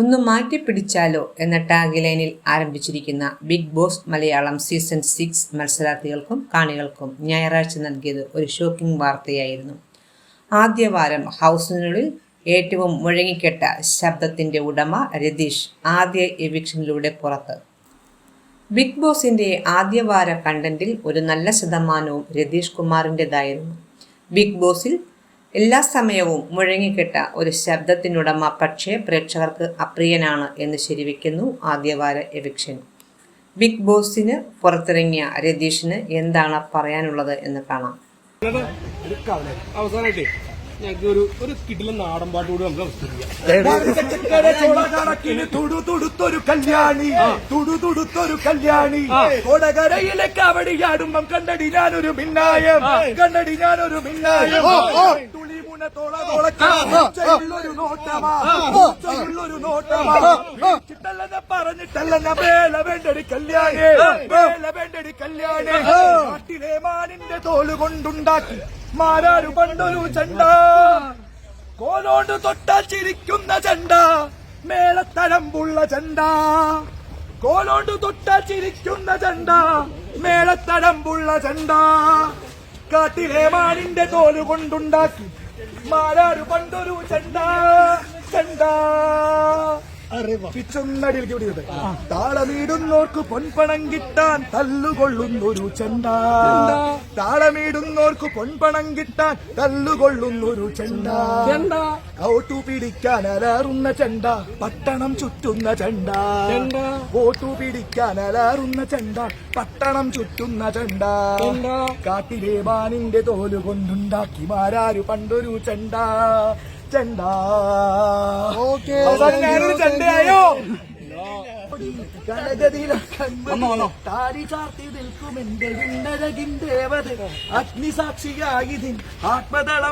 ഒന്ന് മാറ്റിപ്പിടിച്ചാലോ എന്ന ടാഗ് ലൈനിൽ ആരംഭിച്ചിരിക്കുന്ന Bigg Boss Malayalam season six മത്സരാർത്ഥികൾക്കും കാണികൾക്കും ഞായറാഴ്ച നൽകിയത് ഒരു ഷോക്കിംഗ് വാർത്തയായിരുന്നു. ആദ്യവാരം ഹൗസിനുള്ളിൽ ഏറ്റവും മുഴങ്ങിക്കെട്ട ശബ്ദത്തിന്റെ ഉടമ രതീഷ് ആദ്യ എവിക്ഷനിലൂടെ പുറത്ത്. ബിഗ് ബോസിന്റെ ആദ്യവാര കണ്ടന്റിൽ ഒരു നല്ല ശതമാനവും രതീഷ് കുമാറിന്റെതായിരുന്നു ബിഗ് ബോസിൽ എല്ലാ സമയവും മുഴങ്ങിക്കെട്ട ഒരു ശബ്ദത്തിനുടമ പക്ഷേ പ്രേക്ഷകർക്ക് അപ്രിയനാണ് എന്ന് ശരിവെക്കുന്നു ആദ്യവാര എവിക്ഷൻ. ബിഗ് ബോസിന് പുറത്തിറങ്ങിയ രതീഷിന് എന്താണ് പറയാനുള്ളത് എന്ന് കാണാം. അവസാനമായിട്ട് ഞങ്ങൾക്ക് ഒരു ഒരു കിടിലൻ നാടൻ പാട്ട് കൂടി നമുക്ക് കണക്കിന് തുടു തുടുത്തൊരു കല്യാണി. തുടു തുടുത്തൊരു കല്യാണി. കൊടകരയിലെ കവടിയാടുമ്പം കണ്ടടി ഞാനൊരു ഭിന്നായം കണ്ടടി ഞാനൊരു ഭിന്നായം പറഞ്ഞിട്ടല്ലെന്ന വേല വേണ്ടടി കല്യാണി. വേല വേണ്ടടി കല്യാണി. നാട്ടിലെ മാനിന്റെ തോൽ കൊണ്ടുണ്ടാക്കി. മാരാരു പണ്ടൊരു ചണ്ട. കോലോണ്ട് തൊട്ടാൽ ചിരിക്കുന്ന ചണ്ട. മേളത്തരമ്പുള്ള ചെണ്ട. കോലോണ്ട് തൊട്ട ചിരിക്കുന്ന ചെണ്ട. മേളത്തടമ്പുള്ള ചെണ്ട. കാട്ടിലെ മാനിന്റെ തോൽ കൊണ്ടുണ്ടാക്കി. മാരാരു പണ്ടൊരു ചെണ്ട ചണ്ട. പിച്ചൊന്നടിയിലേക്ക് പിടിക്കട്ടെ. താളമീടുന്നോർക്ക് പൊൻപണം കിട്ടാൻ തല്ലുകൊള്ളുന്നൊരു ചെണ്ട. താളമീടുന്നോർക്ക് പൊൻപണം കിട്ടാൻ തല്ലുകൊള്ളുന്നൊരു ചെണ്ട. ഓട്ടു പിടിക്കാൻ അലാറുന്ന ചെണ്ട പട്ടണം ചുറ്റുന്ന ചെണ്ട. ഓട്ടു പിടിക്കാൻ അലാറുന്ന ചെണ്ട പട്ടണം ചുറ്റുന്ന ചെണ്ട. കാട്ടിലെ മാനിന്റെ തോൽ കൊണ്ടുണ്ടാക്കി മാരാരു പണ്ടൊരു ചെണ്ട. ചെണ്ട. ഞാനൊരു ചെണ്ടയായോ? താരി ചാർത്തി നിൽക്കും എന്റെ വിണ്ണഴകിൻ ദേവത. അഗ്നിസാക്ഷിയായി ആത്മദളം